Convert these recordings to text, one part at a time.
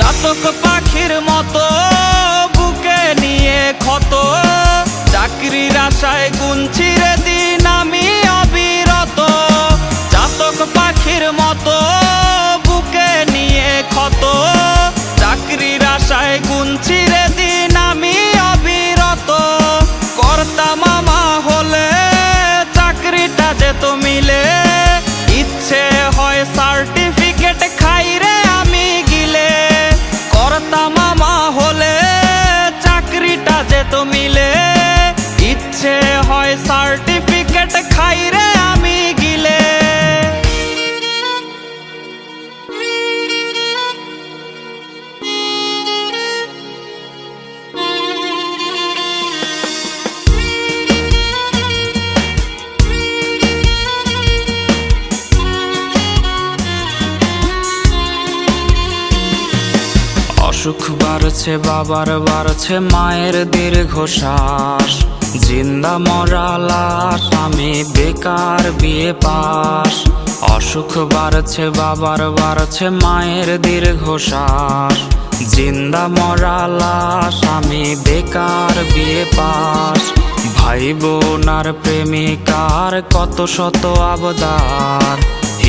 চাতক পাখির মতো বুকে নিয়ে ক্ষত। চাকরির আশায় গুনছি রে যেত মিলে অসুখ বাড়ছে, বাবার বাড়ছে, মায়ের দীর্ঘশ্বাস। জিন্দা মরা লাশ, আমি বেকার বিয়ে পাস। অসুখ বাড়ছে, বাবার বাড়ছে, মায়ের দীর্ঘশ্বাস। জিন্দা মরা লাশ, আমি বেকার বিয়ে পাস। ভাই বোন আর প্রেমিকার কত শত আবদার।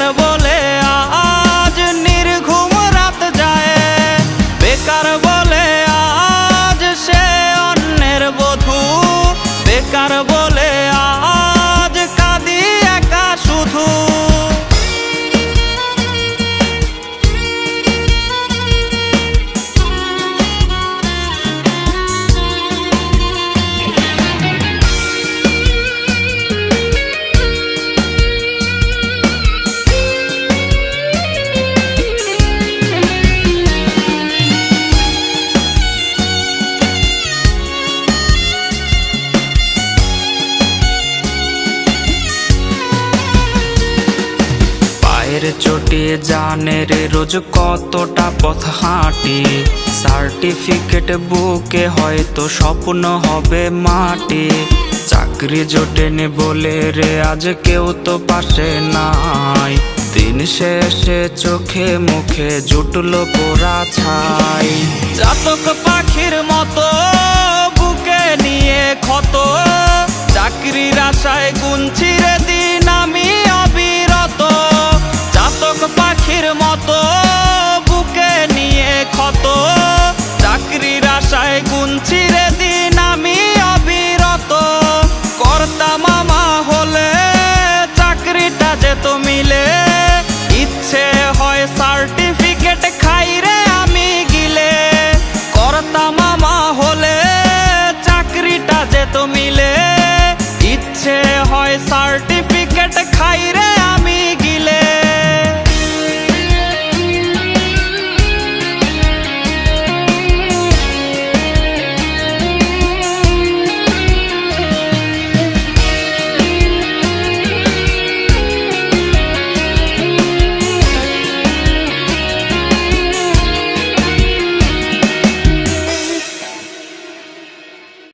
বেকার পায়ের চোটে জানের রোজ কতটা পথ হাঁটি? সার্টিফিকেট বুকে হয়তো স্বপ্ন হবে মাটি। চাকরি জোটেনি বলে রে, আজ কেউ তো পাশে নাই। দিন শেষে চোখে মুখে জুটলো পোড়া ছাই। চাতক পাখির মতো বুকে নিয়ে ক্ষত। চাকরির আশায় গুনছি রে